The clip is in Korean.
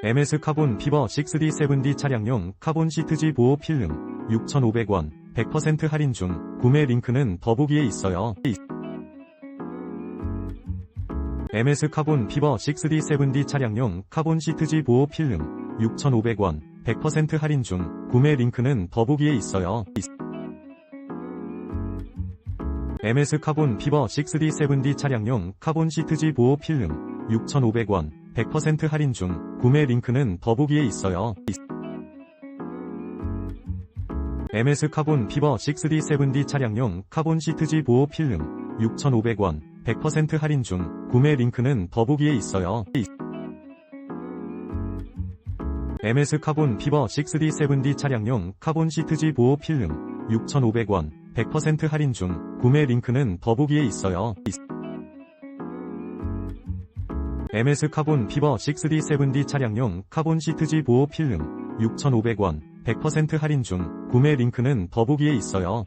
MS 카본 피버 6D 7D 차량용 카본 시트지 보호 필름 6,500원 100% 할인 중 구매 링크는 더보기에 있어요. MS 카본 피버 6D 7D 차량용 카본 시트지 보호 필름 6,500원 100% 할인 중 구매 링크는 더보기에 있어요. MS 카본 피버 6D 7D 차량용 카본 시트지 보호 필름 6,500원 100% 할인 중 구매 링크는 더보기에 있어요. MS 카본 피버 6D 7D 차량용 카본 시트지 보호 필름 6,500원 100% 할인 중 구매 링크는 더보기에 있어요. MS 카본 피버 6D 7D 차량용 카본 시트지 보호 필름 6,500원 100% 할인 중 구매 링크는 더보기에 있어요. MS 카본 피버 6D 7D 차량용 카본 시트지 보호 필름 6,500원 100% 할인 중 구매 링크는 더보기에 있어요.